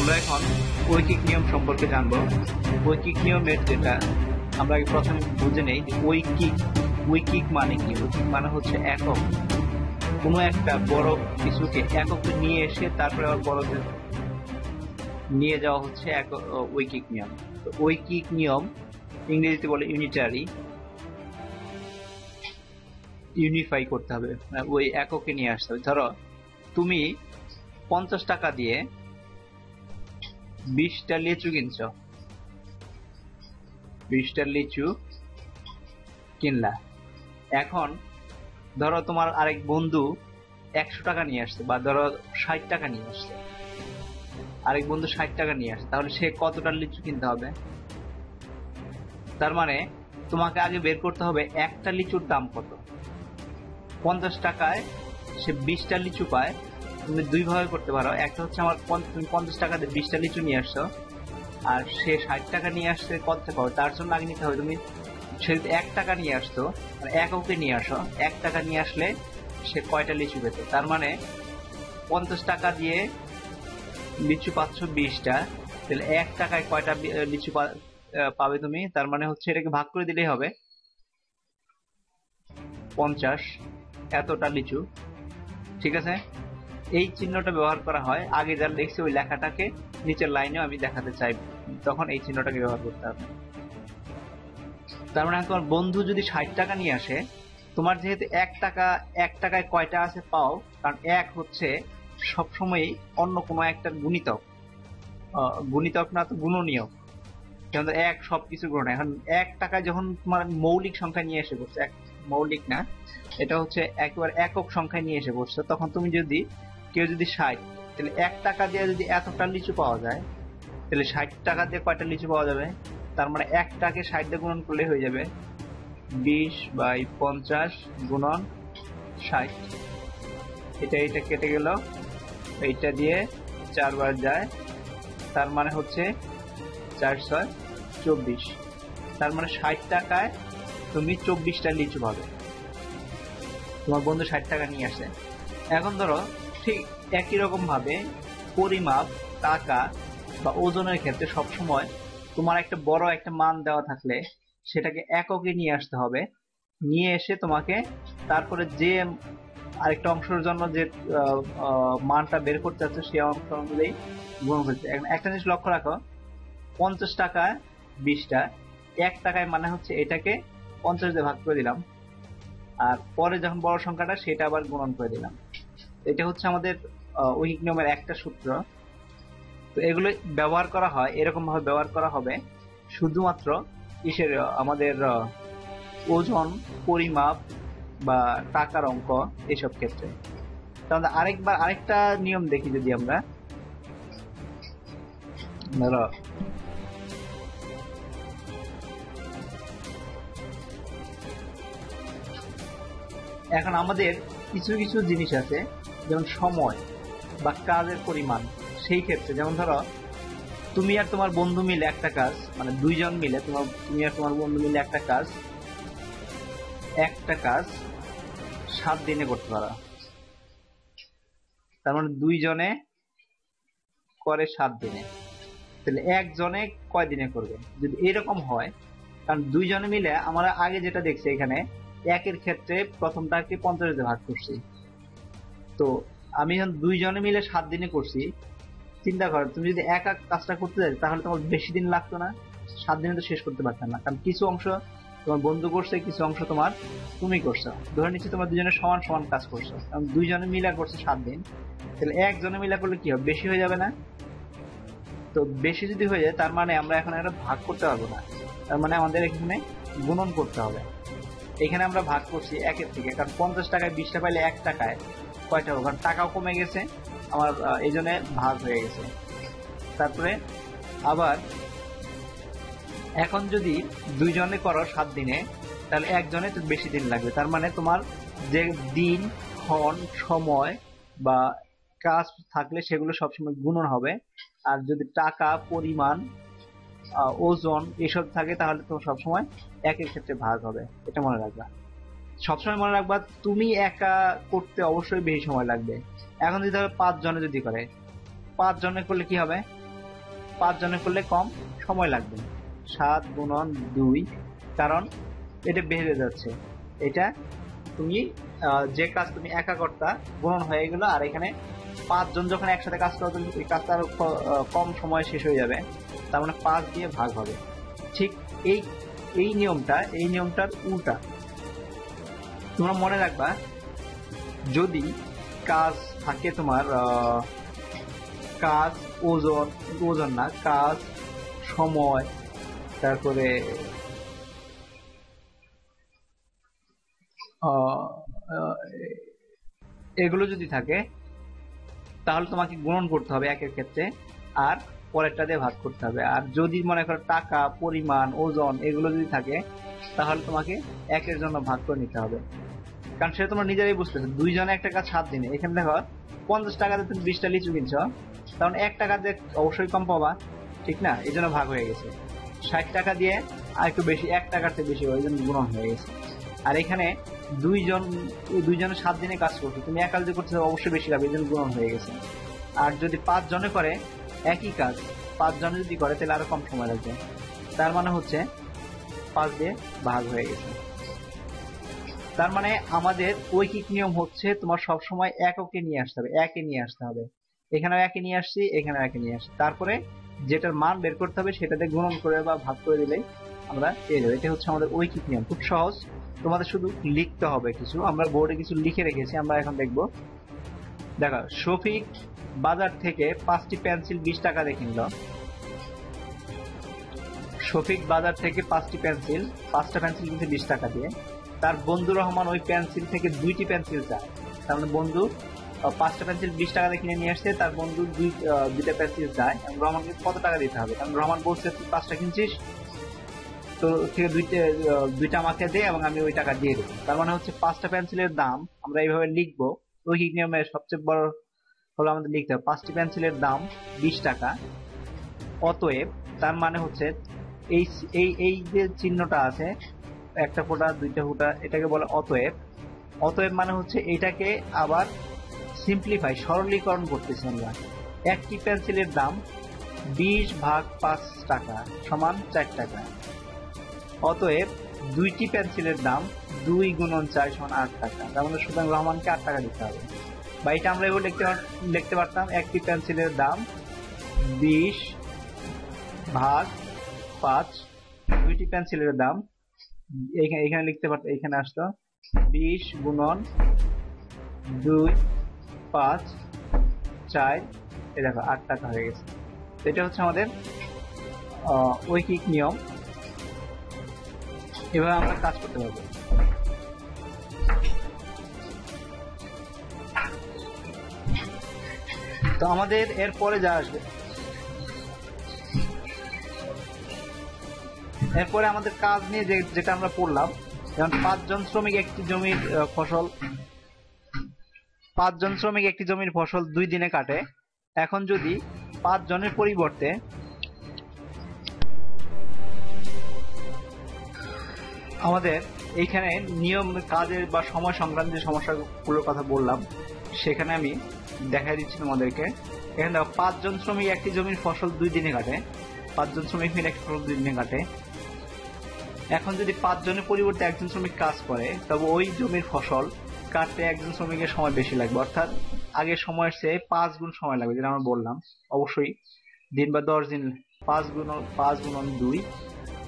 আমরা এখন ঐকিক নিয়ম সম্পর্কে জানব। ঐকিক নিয়মের যেটা আমরা প্রথমে বুঝে নেই ঐকিক ঐকিক মানে কি? ঐকিক মানে হচ্ছে একক। কোনো একটা বড় কিছুকে এককে নিয়ে এসে তারপরে আবার বড়তে নিয়ে যাওয়া হচ্ছে এক ঐকিক নিয়ম। তো ঐকিক নিয়ম ইংরেজিতে বলে ইউনিটারি ইউনিফাই করতে হবে। মানে ওই এককে নিয়ে আসতে হবে। ধরো, তুমি পঞ্চাশ টাকা দিয়ে বিশটা লিচু কিনছ? বিশটা লিচু কিনলা। এখন ধরো তোমার আরেক বন্ধু একশো টাকা নিয়ে আসছে বা ধরো ষাট টাকা নিয়ে আসছে। আরেক বন্ধু ষাট টাকা নিয়ে আসছে, তাহলে সে কতটা লিচু কিনতে হবে? তার মানে তোমাকে আগে বের করতে হবে একটা লিচুর দাম কত? পঞ্চাশ টাকায় সে বিশটা লিচু পায় তুমি দুই ভাবে করতে পারো। একটা হচ্ছে আমার তুমি পঞ্চাশ টাকা দিয়ে বিশটা লিচু নিয়ে আসছো, আর সে ষাট টাকা নিয়ে কত টাকা হবে তার জন্য আগে নিতে হবে, তুমি সে এক টাকা নিয়ে আসতো মানে এককে নিয়ে আসো। এক টাকা নিয়ে আসলে সে কয়টা লিচু পেত? তার মানে পঞ্চাশ টাকা দিয়ে লিচু পাচ্ছ বিশটা, তাহলে এক টাকায় কয়টা লিচু পাবে তুমি? তার মানে হচ্ছে এটাকে ভাগ করে দিলেই হবে। পঞ্চাশ, এতটা লিচু। ঠিক আছে? এই চিহ্নটা ব্যবহার করা হয়। আগে যা লিখছি ওই লেখাটাকে নিচের লাইনেও আমি দেখাতে চাই। তখন এই চিহ্নটাকে ব্যবহার করতে হবে। তার মানে তোমার বন্ধু যদি ষাট টাকা নিয়ে আসে, তোমার যেহেতু এক টাকা, এক টাকায় কয়টা আছে পাও, কারণ এক হচ্ছে সবসময় অন্য কোনো একটা গুণিতক। গুণিতক না তো গুণনীয়। ধরো এক সবকিছু গ্রহণ এখন এক টাকায় যখন তোমার মৌলিক সংখ্যা নিয়ে এসে পড়ছে, এক মৌলিক না, এটা হচ্ছে একবার একক সংখ্যায় নিয়ে এসে পড়ছে, তখন তুমি যদি কেউ যদি ষাট, তাহলে এক টাকা দিয়ে যদি এতটা লিচু পাওয়া যায়, তাহলে ষাট টাকা দিয়ে কয়টা লিচু পাওয়া যাবে? তার মানে এক একটাকে ষাট দিয়ে গুণন করলে হয়ে যাবে বিশ বাই পঞ্চাশ গুণন ষাট। এটা এটা কেটে গেল, এইটা দিয়ে চারবার যায়, তার মানে হচ্ছে চার ছয় চব্বিশ। তার মানে ষাট টাকায় তুমি চব্বিশটা লিচু পাবে। তোমার বন্ধু ষাট টাকা নিয়ে আসে। এখন ধরো ঠিক একই রকম ভাবে পরিমাপ টাকা বা ওজনের ক্ষেত্রে সবসময় তোমার একটা বড় একটা মান দেওয়া থাকলে সেটাকে এককে নিয়ে আসতে হবে। নিয়ে এসে তোমাকে তারপরে যে আরেকটা অংশের জন্য যে মানটা বের করতে চাচ্ছ সেই অংশ অনুযায়ী গুণ করতে একটা জিনিস লক্ষ্য রাখো, পঞ্চাশ টাকা বিশটা, এক টাকায় মানে হচ্ছে এটাকে পঞ্চাশ দিয়ে ভাগ করে দিলাম। আর পরে যখন বড় সংখ্যাটা, সেটা আবার গুণন করে দিলাম। এটা হচ্ছে আমাদের ঐহিক নিয়মের একটা সূত্র। তো এগুলো ব্যবহার করা হয় এরকম ভাবে ব্যবহার করা হবে। শুধুমাত্র ইসের আমাদের ওজন, পরিমাপ বা টাকার অঙ্ক এসব ক্ষেত্রে। তাহলে আরেকবার আরেকটা নিয়ম দেখি যদি আমরা। ধরো। এখন আমাদের কিছু কিছু জিনিস আছে। যেমন সময় বা কাজের পরিমাণ, সেই ক্ষেত্রে যেমন ধরো, তুমি আর তোমার বন্ধু মিলে একটা কাজ মানে দুইজন মিলে তোমার, তুমি আর তোমার বন্ধু মিলে একটা কাজ একটা কাজ সাত দিনে করতে পারো। তার মানে দুইজনে করে সাত দিনে। তাহলে একজনে কয় দিনে করবে? যদি এরকম হয়, কারণ দুইজনে মিলে আমরা আগে যেটা দেখছি এখানে, একের ক্ষেত্রে প্রথমটাকে পঞ্চাশ ভাগ করছি। তো আমি দুইজনে মিলে সাত দিনে করছি, চিন্তা করো, তুমি যদি এক এক কাজটা করতে যাই, তাহলে তোমার বেশি দিন লাগতো না, সাত দিনে তো শেষ করতে পারতাম না। কারণ কিছু অংশ তোমার বন্ধু করছে, কিছু অংশ তোমার তুমি করছ। ধরে নিচ্ছি তোমার দুজনে সমান সমান কাজ করছ। কারণ দুইজনে মিলা করছে সাত দিন, তাহলে একজনে মিলা করলে কি হবে? বেশি হয়ে যাবে না? তো বেশি যদি হয়ে যায়, তার মানে আমরা এখন একটা ভাগ করতে পারব না। তার মানে আমাদের এখানে গুণন করতে হবে। এখানে আমরা ভাগ করছি একের থেকে। কারণ পঞ্চাশ টাকায় বিশটা পাইলে এক টাকায়। কয়টা কারণ টাকাও কমে গেছে, আমার এই জন্য ভাগ হয়ে গেছে। তারপরে আবার এখন যদি দুইজনে করো সাত দিনে, তাহলে একজনে তো বেশি দিন লাগবে। তার মানে তোমার যে দিন, ক্ষণ, সময় বা কাজ থাকলে সেগুলো সবসময় গুণন হবে। আর যদি টাকা, পরিমাণ ওজন এসব থাকে, তাহলে তো সবসময় একের ক্ষেত্রে ভাগ হবে। এটা মনে রাখবা। সবসময় মনে রাখবা, তুমি একা করতে অবশ্যই বেশি সময় লাগবে। এখন যদি ধরো পাঁচ জনে যদি করে পাঁচ জনে করলে কি হবে? পাঁচ জনে করলে কম সময় লাগবে। সাত গুণন দুই, কারণ এটা বেড়ে যাচ্ছে। এটা তুমি যে কাজ তুমি একা কর্তা, গুণন হয়ে গেল, আর এখানে পাঁচজন যখন একসাথে কাজ করো তুমি এই কাজটা আরও কম সময় শেষ হয়ে যাবে। তার মানে পাঁচ দিয়ে ভাগ হবে। ঠিক এই এই নিয়মটা, এই নিয়মটার উল্টা তোমরা মনে রাখবা, যদি কাজ থাকে তোমার কাজ, ওজন ওজন না, কাজ, সময়, তারপরে এগুলো যদি থাকে, তাহলে তোমাকে গুণন করতে হবে একের ক্ষেত্রে, আর পরেরটা দিয়ে ভাগ করতে হবে। আর যদি মনে করো টাকা, পরিমাণ, ওজন এগুলো যদি থাকে, তাহলে তোমাকে একের জন্য ভাগ করে নিতে হবে। কারণ সেটা তোমরা নিজেরাই বুঝতেছো দুইজনে একটা কাজ সাত দিনে। এখানে দেখো, পঞ্চাশ টাকাতে তুমি বিশটা লিচু কিনছ। তখন এক টাকা দিয়ে অবশ্যই কম পাবা, ঠিক না? এই জন্য ভাগ হয়ে গেছে। ষাট টাকা দিয়ে আর একটু বেশি, এক টাকার চেয়ে বেশি ওই জন্য গুণন হয়ে গেছে। আর এখানে দুইজন দুইজনে সাত দিনে কাজ করছ। তুমি একা যদি করতে অবশ্যই বেশি লাভ এই জন্য গুণন হয়ে গেছে। আর যদি পাঁচ জনে করে, একই কাজ, পাঁচ জনে যদি করে, তাহলে আরও কম সময় লাগবে। তার মানে হচ্ছে পাঁচ দিয়ে ভাগ হয়ে গেছে। তার মানে আমাদের ঐকিক নিয়ম হচ্ছে তোমার সব সময় এককে নিয়ে আসতে হবে, একে নিয়ে আসতে হবে। এখানে একে নিয়ে আসছি এখানে একে নিয়ে আসছি। তারপরে যেটার মান বের করতে হবে সেটাতে গুণন করে বা ভাগ করে দিলেই আমরা পেয়ে যাব। এটা হচ্ছে আমাদের ঐকিক নিয়ম। খুব সহজ। তোমাদের শুধু লিখতে হবে কিছু। আমরা বোর্ডে কিছু লিখে রেখেছি, আমরা এখন দেখব। দেখো, শফিক বাজার থেকে পাঁচটি পেন্সিল বিশ টাকা দিয়ে কিনলো শফিক বাজার থেকে পাঁচটি পেন্সিল, পাঁচটা পেন্সিল কিনছে বিশ টাকা দিয়ে। তার বন্ধু রহমান ওই পেন্সিল থেকে দুইটি পেন্সিল চায়। তার মানে বন্ধু পাঁচটা পেন্সিল বিশ টাকা কিনে নিয়ে আসছে, তার বন্ধু দুই দুইটা পেন্সিল চায়। রহমানকে কত টাকা দিতে হবে? কারণ রহমান বলছে, তুই পাঁচটা কিনছিস, তো থেকে দুইটা দুইটা আমাকে দে এবং আমি ওই টাকা দিয়ে দেবো। তার মানে হচ্ছে পাঁচটা পেন্সিলের দাম আমরা এইভাবে লিখব। ঐকিক নিয়মে সবচেয়ে বড় হলো আমাদের লিখতে হবে, পাঁচটি পেন্সিলের দাম বিশ টাকা। অতএব তার মানে হচ্ছে, এই এই এই যে চিহ্নটা আছে একটা ফোঁটা, দুইটা ফোঁটা, এটাকে বলে অতএব। অতএব মানে হচ্ছে এটাকে আবার সিম্পলিফাই সরলীকরণ করতেছি আমরা। একটি পেন্সিলের দাম বিশ ভাগ পাঁচ টাকা সমান চার টাকা। অতএব দুইটি পেন্সিলের দাম দুই গুণন চার সমান আট টাকা। তার মানে সুতরাং রহমানকে আট টাকা দিতে হবে। বা এটা আমরা এবার লিখতে লিখতে পারতাম, একটি পেন্সিলের দাম বিশ ভাগ পাঁচ, দুইটি পেন্সিলের দাম এইখানে এখানে লিখতে পারতো এখানে আসতো বিশ গুণন দুই, পাঁচ, চার, এই দেখো, আট টাকা হয়ে গেছে। এটা হচ্ছে আমাদের ঐকিক নিয়ম। এভাবে আমরা কাজ করতে পারব। তো আমাদের এরপরে যা আসবে এরপরে আমাদের কাজ নিয়ে যে যেটা আমরা পড়লাম যেমন পাঁচজন শ্রমিক একটি জমির ফসল, পাঁচজন শ্রমিক একটি জমির ফসল দুই দিনে কাটে। এখন যদি পাঁচ জনের পরিবর্তে আমাদের এইখানে নিয়ম, কাজের বা সময় সংক্রান্ত যে সমস্যাগুলোর কথা বললাম, সেখানে আমি দেখা দিচ্ছি তোমাদেরকে। এখানে দেখো, পাঁচজন শ্রমিক একটি জমির ফসল দুই দিনে কাটে। পাঁচজন শ্রমিক মিলে একটি ফসল দুই দিনে কাটে। এখন যদি পাঁচজনের পরিবর্তে একজন শ্রমিক কাজ করে, তবে ওই জমির ফসল কাটতে একজন শ্রমিকের সময় বেশি লাগবে। অর্থাৎ আগের সময়ের চেয়ে পাঁচ গুণ সময় লাগবে, যেটা আমরা বললাম। অবশ্যই দিন বা দশ দিন, পাঁচ গুণ, পাঁচ গুণন দুই,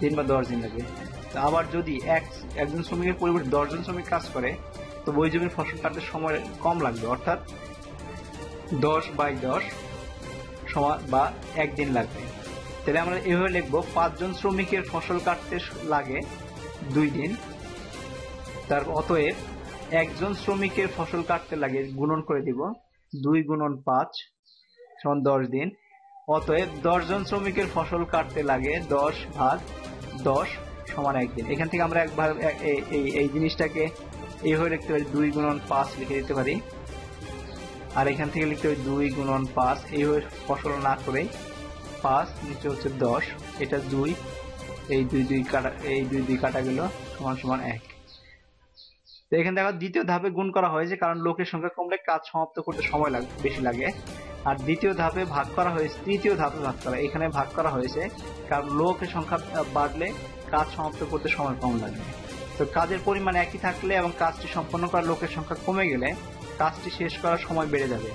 দিন বা দশ দিন লাগবে। আবার যদি এক, একজন শ্রমিকের পরিবর্তে দশজন শ্রমিক কাজ করে তো ওই জমির ফসল কাটতে সময় কম লাগবে। অর্থাৎ দশ বাই দশ সমান বা একদিন লাগবে। তাহলে আমরা এভাবে লিখব, পাঁচজন শ্রমিকের ফসল কাটতে লাগে দুই দিন। তার অতএব একজন শ্রমিকের ফসল কাটতে লাগে, গুণন করে দিব, দুই গুণন পাঁচ, সমান দশ দিন। অতএব দশজন শ্রমিকের ফসল কাটতে লাগে, দশ ভাগ দশ সমান একদিন এখান থেকে আমরা একবার এই জিনিসটাকে এইভাবে লিখতে পারি, দুই গুণন পাঁচ লিখে দিতে পারি। আর এখান থেকে লিখতে পারি, দুই গুণন পাঁচ এইভাবে ফসল না করে পাঁচ, নিচে হচ্ছে দশ, এটা দুই, এই দুই দুই কাটা, এই দুই দুই কাটা গেল, সমান সমান এক। তো এখানে দেখো দ্বিতীয় ধাপে গুণ করা হয়েছে, কারণ লোকের সংখ্যা কমলে কাজ সমাপ্ত করতে সময় লাগে, বেশি লাগে। আর দ্বিতীয় ধাপে ভাগ করা হয়েছে, তৃতীয় ধাপে ভাগ করা, এখানে ভাগ করা হয়েছে, কারণ লোকের সংখ্যা বাড়লে কাজ সমাপ্ত করতে সময় কম লাগবে তো কাজের পরিমাণ একই থাকলে এবং কাজটি সম্পন্ন করার লোকের সংখ্যা কমে গেলে, কাজটি শেষ করার সময় বেড়ে যাবে।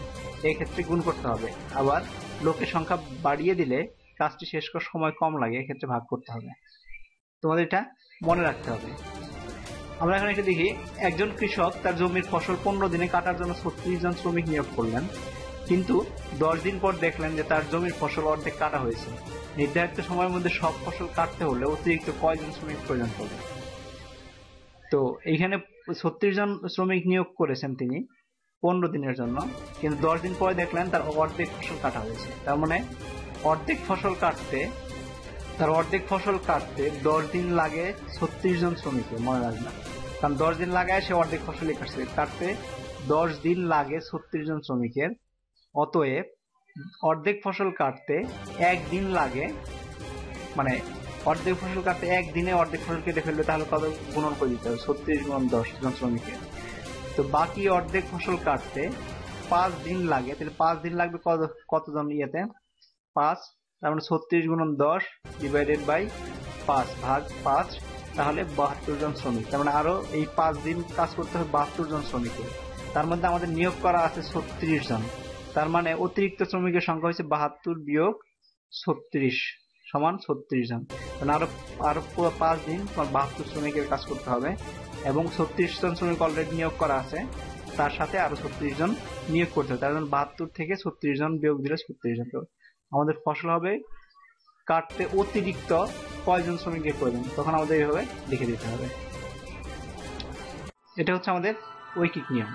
এই ক্ষেত্রে গুণ করতে হবে। আবার লোকের সংখ্যা বাড়িয়ে দিলে কাজটি শেষ করার সময় কম লাগে, এক্ষেত্রে ভাগ করতে হবে। তোমাদের এটা মনে রাখতে হবে। আমরা এখানে একটু দেখি, একজন কৃষক তার জমির ফসল পনেরো দিনে কাটার জন্য ছত্রিশ জন শ্রমিক নিয়োগ করলেন। কিন্তু দশ দিন পর দেখলেন যে তার জমির ফসল অর্ধেক কাটা হয়েছে। নির্ধারিত সময়ের মধ্যে সব ফসল কাটতে হলে অতিরিক্ত কয়জন শ্রমিক প্রয়োজন পড়বে? তো এইখানে ছত্রিশ জন শ্রমিক নিয়োগ করেছেন তিনি। পনেরো দিনের জন্য। কিন্তু দশ দিন পরে দেখলেন তার অর্ধেক ফসল কাটা হয়েছে। তার মানে অর্ধেক ফসল কাটতে, তার অর্ধেক ফসল কাটতে দশ দিন লাগে ছত্রিশ জন শ্রমিকের, মনে রাখবেন কারণ দশ দিন লাগায় সে অর্ধেক ফসলই কাটছে। কাটতে দশ দিন লাগে ছত্রিশ জন শ্রমিকের। অতএব অর্ধেক ফসল কাটতে একদিন লাগে। মানে অর্ধেক ফসল কাটতে একদিনে অর্ধেক ফসল কেটে ফেলবে তাহলে কত গুণন করে দিতে হবে? ছত্রিশ গুণ দশ জন শ্রমিকের। তো বাকি অর্ধেক ফসল কাটতে পাঁচ দিন লাগে। তাহলে পাঁচ দিন লাগবে কত, কতজন ইয়েতে? পাঁচ, তার মানে ছত্রিশ গুণন দশ ডিভাইডেড বাই পাঁচ ভাগ পাঁচ, তাহলে বাহাত্তর জন শ্রমিক। তার মানে আরও এই পাঁচ দিন কাজ করতে হবে বাহাত্তর জন শ্রমিকের তার মধ্যে আমাদের নিয়োগ করা আছে ছত্রিশ জন। তার মানে অতিরিক্ত শ্রমিকের সংখ্যা হচ্ছে বাহাত্তর বিয়োগ ছত্রিশ সমান ছত্রিশ জন। মানে আরও আরও পাঁচ দিন বাহাত্তর শ্রমিকের কাজ করতে হবে। এবং ছত্রিশ জন শ্রমিক অলরেডি নিয়োগ করা আছে। তার সাথে আরও ছত্রিশ জন নিয়োগ করতে হবে। তার জন্য বাহাত্তর থেকে ছত্রিশ জন বিয়োগ দিলে ছত্রিশ জন। আমাদের ফসল হবে কাটতে অতিরিক্ত কয়জন শ্রমিকের প্রয়োজন? তখন আমাদের এইভাবে লিখে দিতে হবে। এটা হচ্ছে আমাদের ঐকিক নিয়ম।